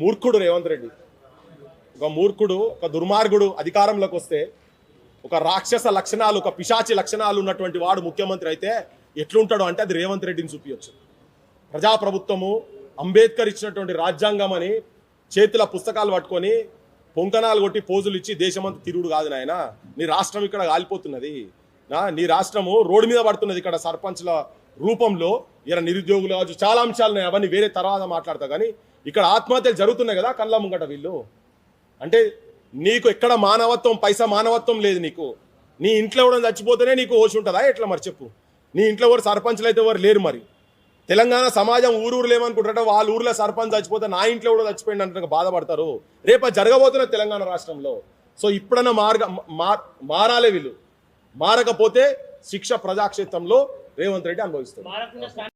మూర్ఖుడు రేవంత్ రెడ్డి. ఒక మూర్ఖుడు ఒక దుర్మార్గుడు అధికారంలోకి వస్తే ఒక రాక్షస లక్షణాలు ఒక పిశాచి లక్షణాలు ఉన్నటువంటి వాడు ముఖ్యమంత్రి అయితే ఎట్లుంటాడో అంటే అది రేవంత్ రెడ్డిని చూపించచ్చు ప్రజాప్రభుత్వము అంబేద్కర్ ఇచ్చినటువంటి రాజ్యాంగం అని చేతుల పుస్తకాలు పట్టుకొని పొంకణాలు కొట్టి పోజులు ఇచ్చి దేశమంతా తిరుగుడు కాదు నాయన. నీ రాష్ట్రం ఇక్కడ కాలిపోతున్నది. నా నీ రాష్ట్రము రోడ్డు మీద పడుతున్నది ఇక్కడ సర్పంచ్ల రూపంలో. ఇలా నిరుద్యోగులు కావచ్చు చాలా అంశాలు ఉన్నాయి. అవన్నీ వేరే తర్వాత మాట్లాడతా. కానీ ఇక్కడ ఆత్మహత్యలు జరుగుతున్నాయి కదా కళ్ళ ముంగట వీళ్ళు. అంటే నీకు ఎక్కడ మానవత్వం పైసా మానవత్వం లేదు నీకు. నీ ఇంట్లో కూడా చచ్చిపోతేనే నీకు ఓసి ఉంటుందా? ఎట్లా మరి చెప్పు. నీ ఇంట్లో ఎవరు సర్పంచ్లు అయితే ఎవరు లేరు మరి. తెలంగాణ సమాజం ఊరూరు లేమనుకుంటారట వాళ్ళ ఊర్లో సర్పంచ్ చచ్చిపోతే నా ఇంట్లో కూడా చచ్చిపోయింది అంటే బాధపడతారు. రేపు జరగబోతున్న తెలంగాణ రాష్ట్రంలో. సో ఇప్పుడన్నా మార్గ మారాలే వీళ్ళు. మారకపోతే శిక్ష ప్రజాక్షేత్రంలో రేవంత్ రెడ్డి అనుభవిస్తారు